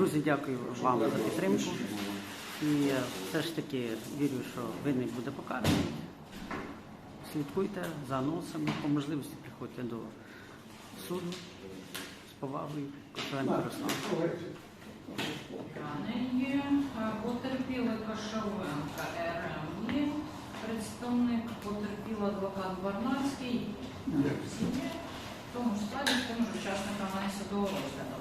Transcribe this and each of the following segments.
Друзі, дякую вам за підтримку. І е, все ж таки вірю, що винний буде покараний. Слідкуйте за анонсами, по можливості приходьте до суду з повагою. Руслан. Е, потерпіли Кашавенка РМ є, представник потерпіла адвокат Барнацький, в тому ж складі з тим ж учасниками судового розгляду.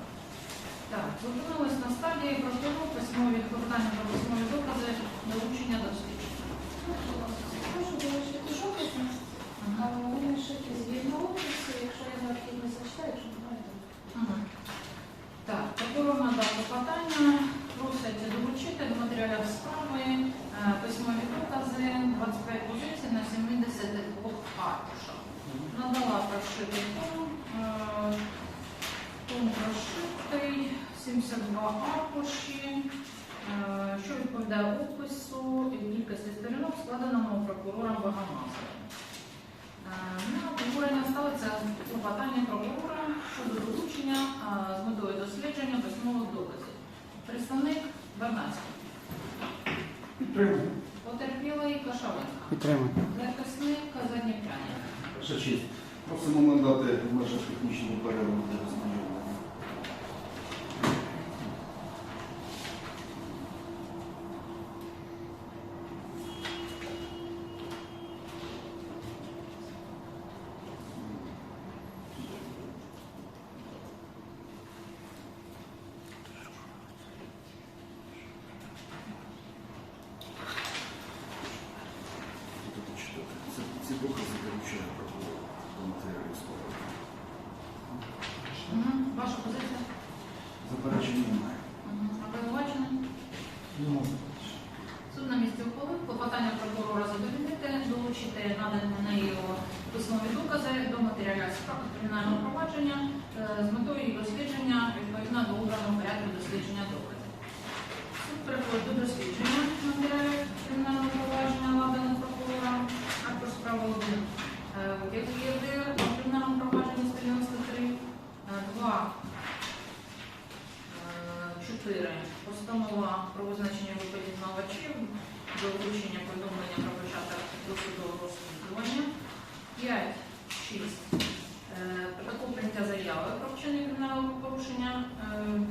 Так, зупинились на стадії прокурор письмові клопотання про письмові докази долучення до слідчого. Прошу залишити жовтий, а вони шити з вільного офісу, якщо я необхідно зачитаю, якщо немає, то Мгм. Так, прокурор надав клопотання, просять долучити до матеріалів справи е, письмові докази 25 позицій на 72 аркушах. Надала прошитий том, е, том прошитий, 72 аркуші, е, що відповідає опису і кількості сторінок, складеному прокурором Богомазовим. Е, На обговорення ставиться клопотання прокурора щодо долучення е, з метою дослідження письмових доказів. Представник Бернацький. Підтримую. Підтримую. Захисник Задніпрянин. Ваша честь. Просимо надати в межах технічного перерву для. Це ці докази долучає прокурор до матеріалів справи. Мгм. Ваша позиція? Заперечень немає. Мгм. Обвинувачений? Суд на місці ухвалив клопотання прокурора задовольнити, долучити надані нею письмові докази до матеріалів справи кримінального провадження е, з метою їх дослідження відповідно до обраного порядку дослідження доказів. Суд переходить до дослідження матеріалів кримінального провадження наданих прокурором, також справа один. Е, Як є ЄРДР у кримінальному провадженні 193, е, два Е, Чотири. Постанова про визначення групи дізнавачів до вручення повідомлення про початок досудового розслідування. П'ять, шість. Е, Протокол прийняття заяви про вчинення кримінального порушення е,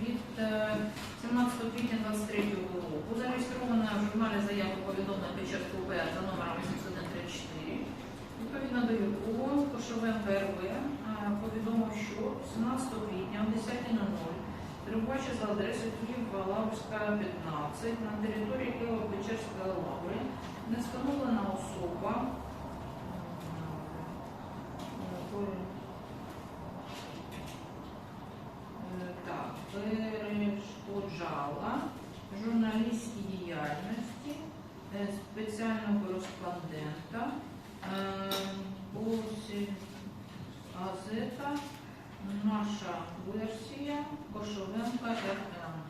від е, 17 квітня 23 року. Зареєстрована в журналі заяви повідомлення Печерського УП за номером 8134. Відповідно до якого Кошовенко РВ е, повідомив, що 17 квітня о 10.00 Перебувачі за адресою Київ Лаврська 15 на території Києво-Печерської лаври не встановлена особа. м, е, Так, перешкоджала журналістській діяльності е, спеціального кореспондента е, Азета газета Наша версія Кошовенка РМ.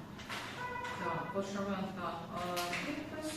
Так, Кошовенка е, підпис.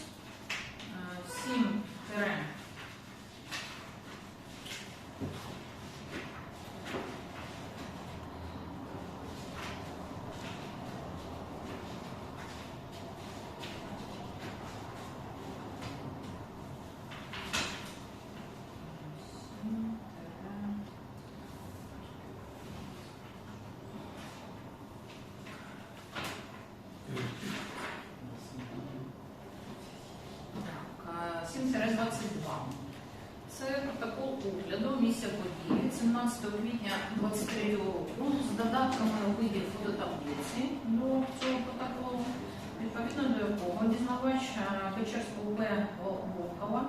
Це протокол огляду. Місця події. 17 квітня 23 року. З додатками у виді фототаблиці. До цього протоколу, відповідно до якого дізнавач е, Печерського УП Волкова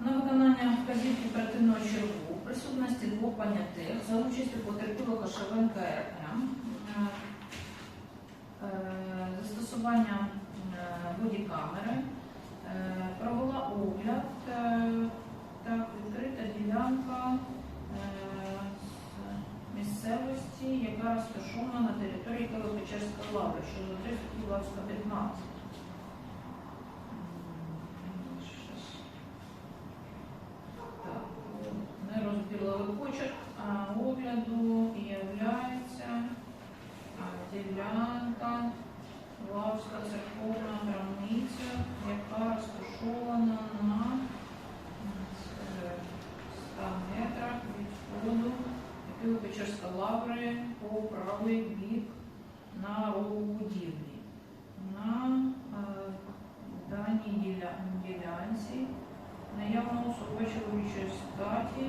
на виконання вказівки оперативного чергу в присутності двох понятих за участю потерпілого Кошевенка РМ е, е, застосування бодікамери провела огляд, ділянка е, місцевості, яка розташована на території Києво-Печерської лаври, що за 3 Київська 15. М, щас. Так, не розбірливий почерк а, огляду являється а, ділянка Костоленка, Лавська церковна границя, яка розташована на е, 100 метрах від входу Києво-Печерська лаври по правий бік на рогу будівлі. На е, даній ділянці наявно особа чоловічої статі,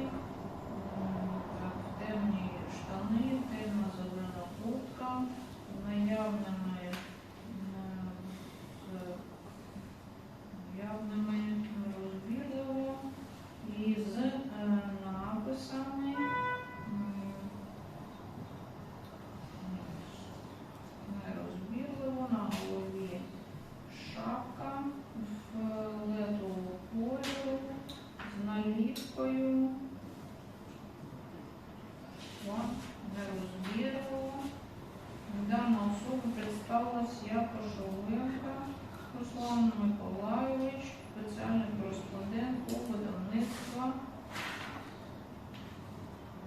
Руслан Миколайович, спеціальний кореспондент у видавництва.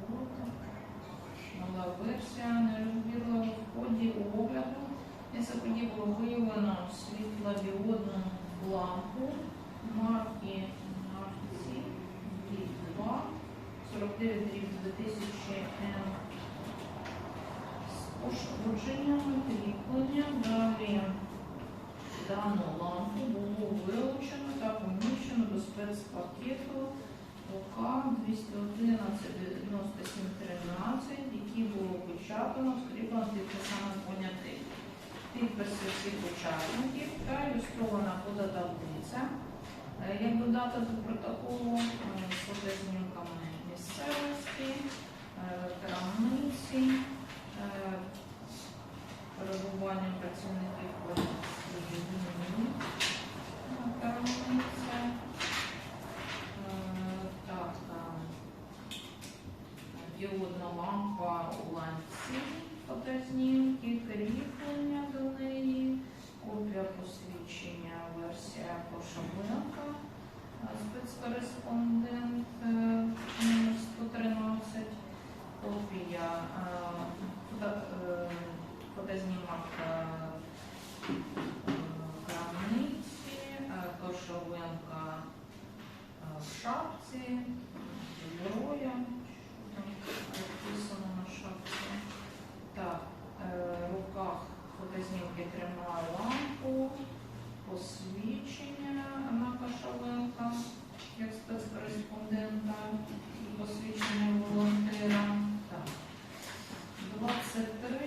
От. Нова версія нерозбірливо в ході огляду. Місце події було виявлено світлодіодну лампу марки Нарці 2 49 рік 2000 М з пошкодженнями кріплення. Далі дану лампу було вилучено та поміщено до спецпакету ОК 211 97 13, який було опечатано, скріплено підписано понятих. Підписи всіх учасників та ілюстрована фототаблиця. Е, Як додати до протоколу е, з фотознімками місцевості, крамниці, е, перебування працівників. Е, Так, там діодна лампа у ланці, фотознімки, кріплення до неї, копія посвідчення, версія Пошаменка, е, спецкореспондент е, номер 113, копія е, фото- е, фотознімок е, крамниці, е, Кошовенка е, в шапці, героя, що там написано на шапці. Так, е, в руках фотознімки тримає лампу, посвідчення на Кошовенка, як спецкореспондента, і посвідчення волонтера. Так. 23.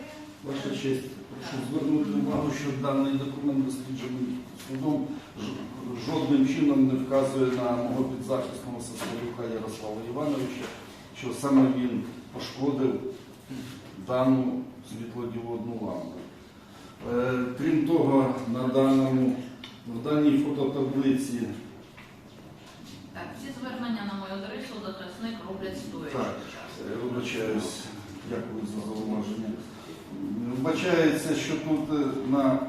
Ваша честь, прошу звернути увагу, що даний документ досліджений судом жодним чином не вказує на мого підзахисного Сосарюка Ярослава Івановича, що саме він пошкодив дану світлодіодну лампу. Е, Крім того, на даному, в даній фототаблиці Так, всі звернення на мою адресу захисник роблять стоячи Так. Е, Вибачаюсь, дякую за зауваження. Вбачається, що тут е, на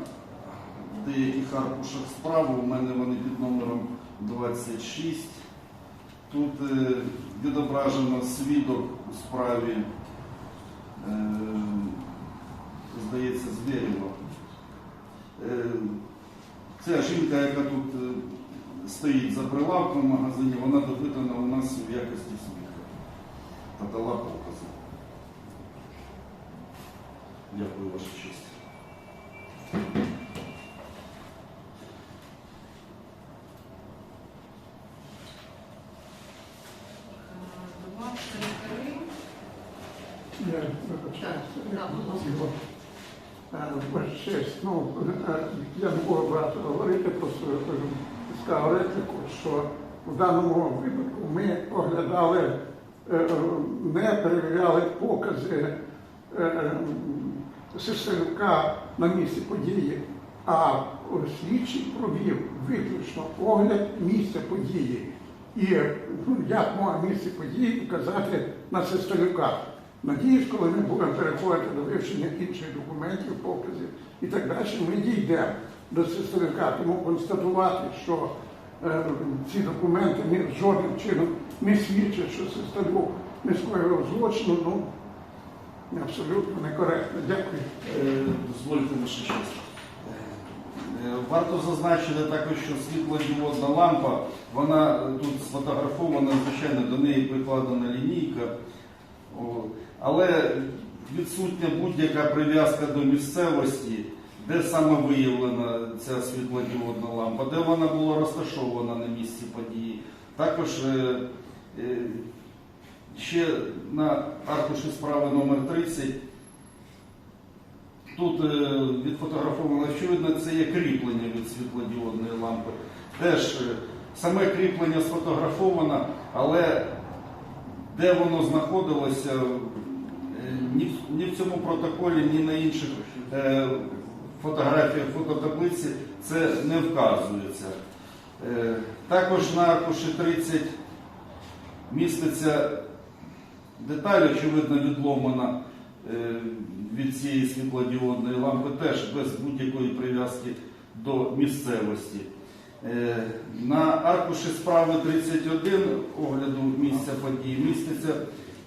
деяких аркушах справи у мене вони під номером 26. Тут е, відображено свідок у справі, е, здається, Звєрєва. Ця жінка, яка тут стоїть за прилавком в магазині, вона допитана у нас в якості свідка та дала покази. Дякую, ваша честь. 23. Я вибачаюся. Так, будь ласка. Ваша честь, ну, е, я не можу багато говорити, просто е, сказав репліку, що в даному випадку ми оглядали, е, не перевіряли покази е, на місці події, а слідчий провів виключно огляд місця події. І ну, як може місце події показати на Сесарюка. Надіюсь, коли ми будемо переходити до вивчення інших документів, показів і так далі, ми дійдемо до Сесарюка. Тому констатувати, що е, ці документи ні, жодним чином не свідчать, що Сесарюк не скоїв злочину, ну, абсолютно некоректно. Дякую. Е, Дозвольте ваша честь. Е, Варто зазначити також, що світлодіодна лампа, вона е, тут сфотографована, звичайно, до неї прикладена лінійка. Але відсутня будь-яка прив'язка до місцевості, де саме виявлена ця світлодіодна лампа, де вона була розташована на місці події. Також е, е, ще на аркуші справи номер 30 Тут е, відфотографовано, очевидно, це є кріплення від світлодіодної лампи. Теж е, саме кріплення сфотографовано, але де воно знаходилося, е, ні, в- цьому протоколі, ні на інших фотографіях фототаблиці це не вказується. Також на аркуші 30 міститься деталь, очевидно, відломана е, від цієї світлодіодної лампи, теж без будь-якої прив'язки до місцевості. Е, На аркуші справи 31 огляду місця події міститься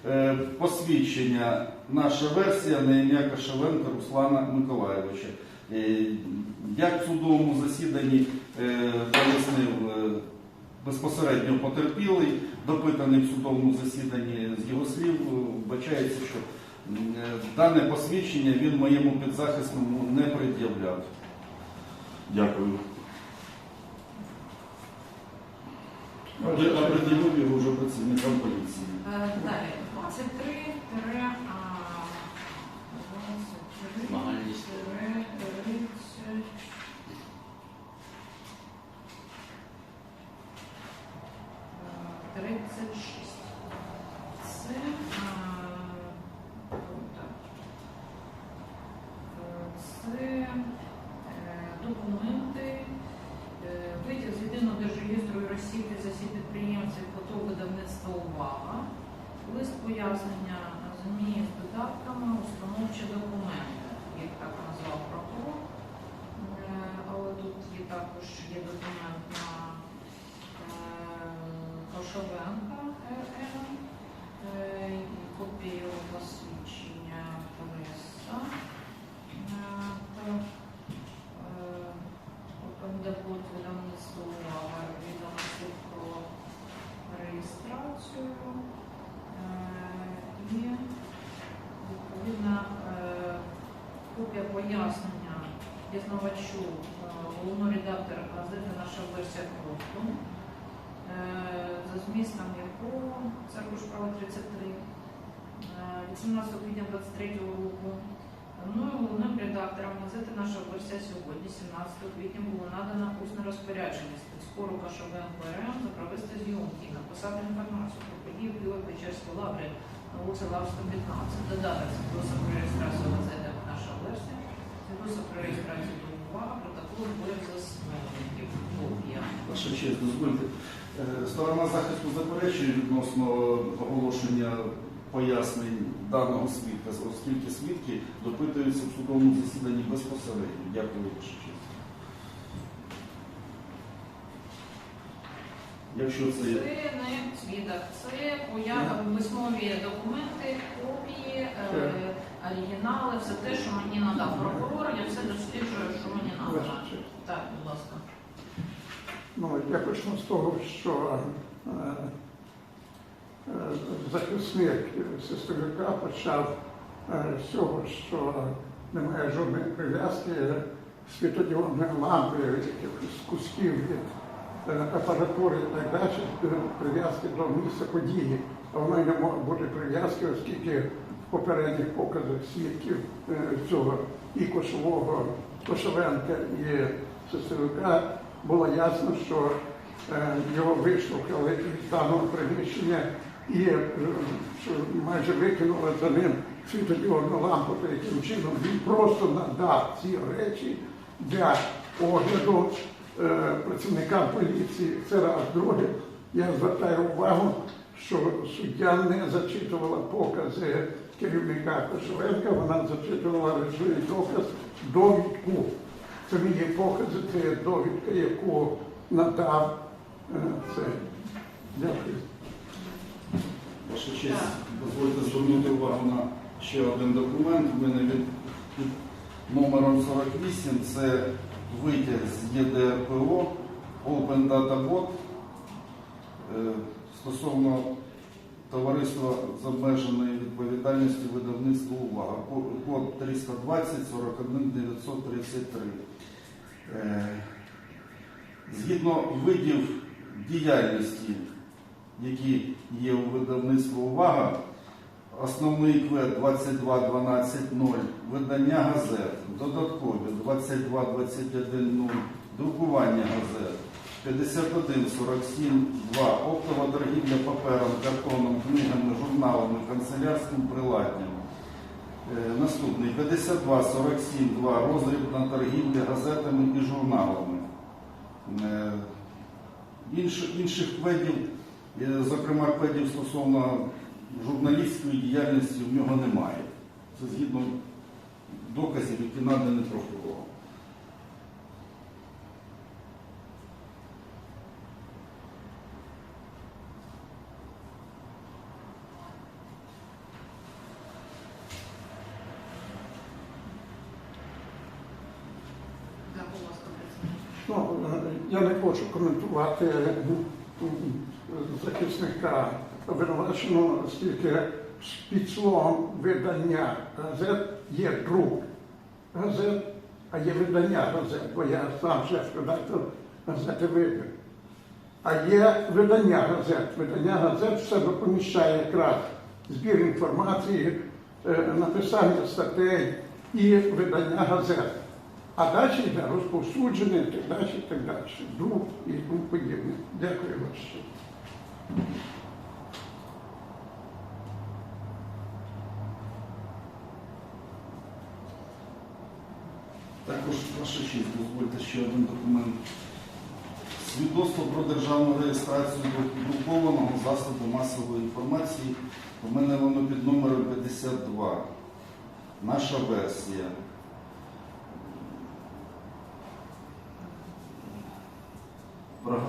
е, посвідчення наша версія на ім'я Кашевенка Руслана Миколаєвича. Як в судовому засіданні пояснив безпосередньо потерпілий, допитаний в судовому засіданні з його слів, е, вбачається, що е, дане посвідчення він моєму підзахисному не пред'являв. Дякую. Я пред'явив його вже працівникам поліції. Е, Далі, 23 тире, а, 23 пояснення зміни з додатками, установчі документи, як так назвав прокурор. Е, Але тут є також є документ на е, Кошовенка е, і копія його посвідчення преса. Е, та, е, Доход видавництва увага відомості про реєстрацію Е, і відповідна е, копія пояснення дізнавачу е, головного редактора газети Наша версія кроку, за змістом якого це аркуш права 33 е, від 17 квітня 23 року Мною головним редактором газети Наша версія сьогодні, 17 квітня, було надано усне розпорядження спецкору Кашовим ПРМ за провести зйомки написати інформацію про події в Біло-Печерській лаврі на вулиці Лавська, 15. Додаток свідоцтва про газети Наша версія, свідоцтво про реєстрацію до увага, протокол зборів засновників, копія. Ваша честь, дозвольте. Е, Сторона захисту заперечує відносно оголошення пояснень даного свідка, оскільки свідки допитуються в судовому засіданні безпосередньо. Дякую, ваша честь. Якщо це Це не свідок, це появ- письмові документи, копії, е, оригінали, все те, що мені надав прокурор, я все досліджую, що мені надано. Ваша. Так, будь ласка. Ну, я почну з того, що е, е, захисник сестрика почав е, з цього, що немає жодної прив'язки світодіодної лампи, якихось кусків від е, апаратури і так далі, прив'язки до місця події. А воно й не може бути прив'язки, оскільки в попередніх показах свідків е, цього і Кошового, Кошовенка і Сестрюка було ясно, що е, його виштовхали із даного приміщення і е, майже викинули за ним світодіодну лампу, яким чином він просто надав ці речі для огляду працівникам поліції. Це раз. Друге, я звертаю увагу, що суддя не зачитувала покази керівника Кошовенка, вона зачитувала лише доказ довідку. Це є покази, це є довідка, яку надав е, це. Дякую. Ваша честь, дозвольте звернути увагу на ще один документ. У мене від, номером 48 це витяг з ЄДРПО Open Data Bot е, стосовно товариства з обмеженою відповідальністю видавництва увага. Код 320 41 933. Е, Згідно видів діяльності, які є у видавництві увага, основний квет 22.12.0, видання газет, додаткові 22.21.0, друкування газет, 51.47.2, оптова торгівля папером, картоном, книгами, журналами, канцелярським приладдям. Е, Наступний 52.47.2, роздрібна торгівля газетами і журналами. Е, Інш, інших кведів, е, зокрема кведів стосовно журналістської діяльності в нього немає. Це згідно доказів, які надані прокурором. Так, будь ласка, представник. Ну, е, я не хочу коментувати е, захисника обвинуваченого, оскільки під словом видання газет є друк газет, а є видання газет, бо я сам шеф-редактор газети «Вибір». А є видання газет. Видання газет в себе поміщає якраз збір інформації, е, написання статей і видання газет. А далі йде розповсюдження і так далі, і так далі. Друг і тому подібне. Дякую вас. ще. Також, ваша честь, дозвольте ще один документ. Свідоцтво про державну реєстрацію друкованого засобу масової інформації. У мене воно під номером 52. Наша версія. Про-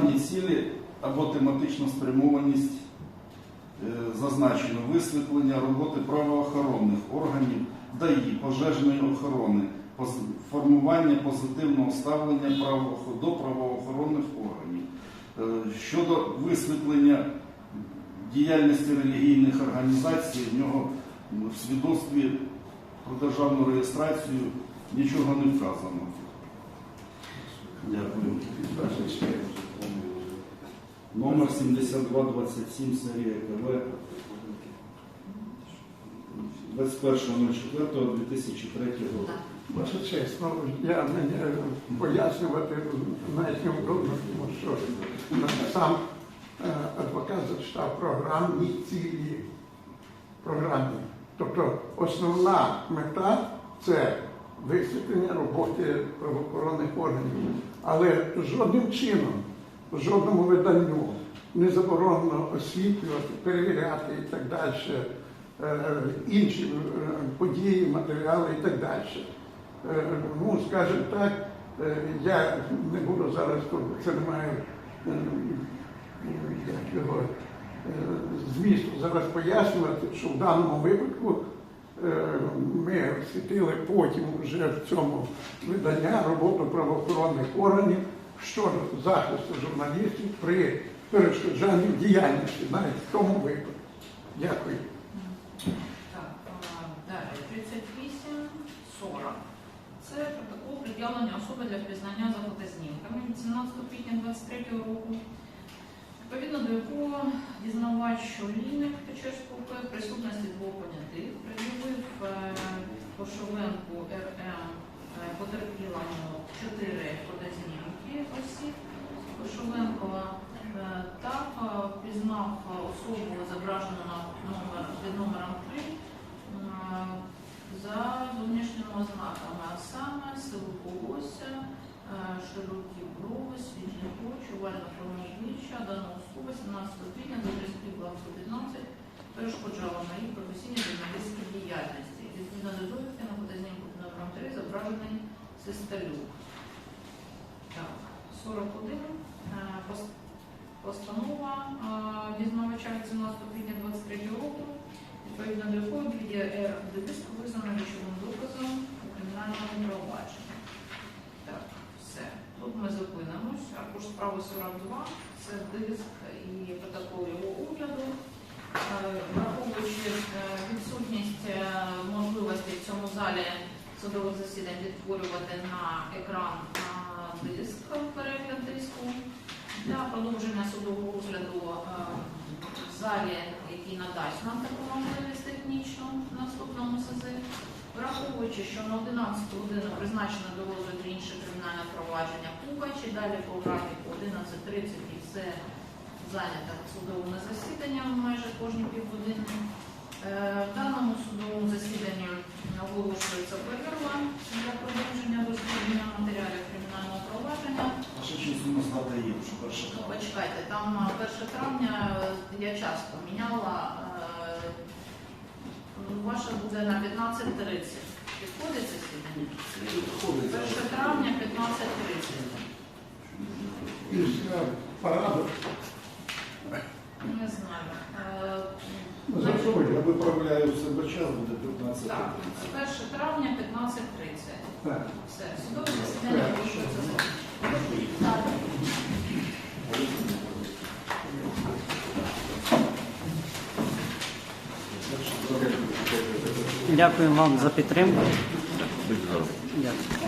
Програмні цілі або тематична спрямованість е, зазначено висвітлення роботи правоохоронних органів, ДАІ, пожежної охорони, формування позитивного ставлення до правоохоронних органів. Е, Щодо висвітлення діяльності релігійних організацій, в нього в свідоцтві про державну реєстрацію нічого не вказано. Дякую. Номер 7227 серія КВ 21.04.2003 року. Ваша честь, ну я мені пояснювати навіть не вдобно, тому що сам е, адвокат зачитав програмні цілі програмні. Тобто основна мета це висвітлення роботи правоохоронних органів. Але жодним чином, в жодному виданню не заборонено освітлювати, перевіряти і так далі, е, інші е, події, матеріали і так далі. Е, Ну, скажімо так, я не буду зараз це не як його змісту зараз пояснювати, що в даному випадку ми освітили потім вже в цьому видання роботу правоохоронних органів щодо захисту журналістів при перешкоджанні діяльності, навіть в тому випадку. Дякую. Так, а, далі 38, 40. Це протокол пред'явлення особи для впізнання за фотознімками 17 квітня 23 року, відповідно до якого дізнавач Олійник Печерського в присутності двох понятих пред'явив е, Кошовенку РМ е, потерпілому 4 фотознімки осіб. Кошовенко е, так е, впізнав особу, зображену номер, під номером 3, е, за зовнішніми ознаками, а саме силу волосся, широкі брови, світлі очі, овальна форма обличчя, дана особа 17 квітня до 15 перешкоджала моїй професійній журналістській діяльності. Відповідно до довідки на фотознімку номером 3 зображений Систалюк. Так, 41. Е, Постанова е, дізнавача від 17 квітня 23 року відповідно до якої відео Р диск визнано речовим доказом у кримінальному провадженні. Так, все. Тут ми зупинимось. Аркуш справи 42, це диск і протокол його огляду. Е, Враховуючи е, відсутність е, можливості в цьому залі судових засідань відтворювати на екран е, диск, перегляд диску. Для продовження судового розгляду в залі, який надасть нам таку можливість технічну в наступному СЗ, враховуючи, що на 11 годину призначено до розгляду інше кримінальне провадження Пугач і далі по графіку 11.30 і все зайнято судовими засіданнями майже кожні півгодини. Е, В даному судовому засіданні оголошується перерва для продовження розслідування матеріалів кримінального провадження. Ваша честь у нас дата є, що перша Ну, Почекайте, там е, 1 травня е, я часто міняла. е, ну, Ваша буде на 15.30. Підходить засідання? Підходить. 1 травня 15.30. Після Не знаю. Ну, значить. Я виправляю себе час, буде 15 Так, 1 травня 15.30. Так. Все, судове засідання оголошується закінченим. Дякую вам за підтримку. Дякую.